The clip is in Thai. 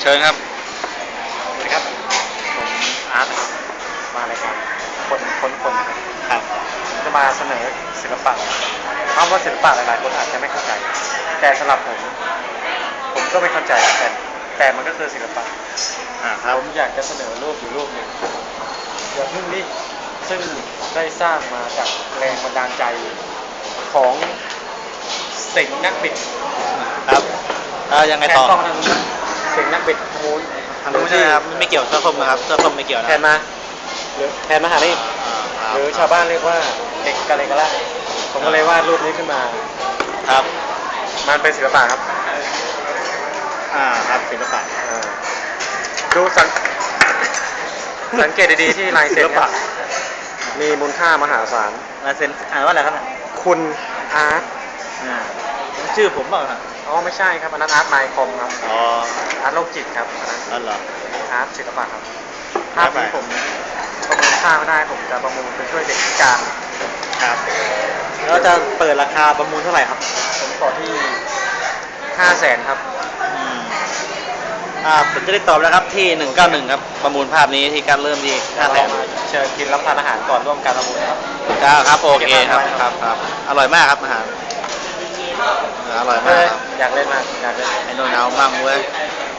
เชิญครับ สวัสดีครับ ผมอาร์ตนะครับมารายการคนคนคนนะครับครับผมจะมาเสนอศิลปะคำว่าศิลปะหลายๆคนอาจจะไม่เข้าใจ แต่สำหรับผม ผมก็ไม่เข้าใจแต่แต่มันก็คือศิลปะอ่าครับผมอยากจะเสนอรูปอยู่รูปหนึ่งอย่าพึ่งนี่ซึ่งได้สร้างมาจากแรงบันดาลใจของสิงห์นักบิดครับแล้วยังไงแทนต่อกล้องทางนู้น สิงห์นักบิดทางนู้นทางนู้นใช่ไหมครับไม่เกี่ยวเสื้อส้มนะครับเสื้อส้มไม่เกี่ยวนะแทนมาหรือแทนมาหานี่อ่าหรือชาวบ้านเรียกว่าเด็กกะเลกะละผมก็เลยวาดรูปนี้ขึ้นมา ครับ มันเป็นศิลปะครับ อ่าครับศิลปะอ่าดูสังสังเกตดีๆที่ลายเซ็นครับมีมูลค่ามหาศาลลายเซ็นอ่านว่าอะไรครับเนี่ยคุณอาร์ตอ่า ชื่อผมเปล่าครับอ๋อไม่ใช่ครับอันนั้นอาร์ตไมคอมครับอ๋ออาร์ตโลกจิตครับอันนั้นนั่นเหรออาร์ตศิลปะครับภาพนี้ผมประเมินค่าไม่ได้ผมจะประมูลไปช่วยเด็กพิการครับแล้วจะเปิดราคาประมูลเท่าไหร่ครับ ผมขอที่ห้าแสนครับอืมอ่าผมจะได้ตอบแล้วครับที่ 191 ครับประมูลภาพนี้ที่การเริ่มที่5แสนเชิญกินรับประทานอาหารก่อนร่วมการประมูลนะครับครับโอเคครับครับครับ อร่อยมากครับอาหารเอออร่อยมากครับอยากเล่นมากอยากเล่นไอ้นนท์เอามั่งเว้ยอ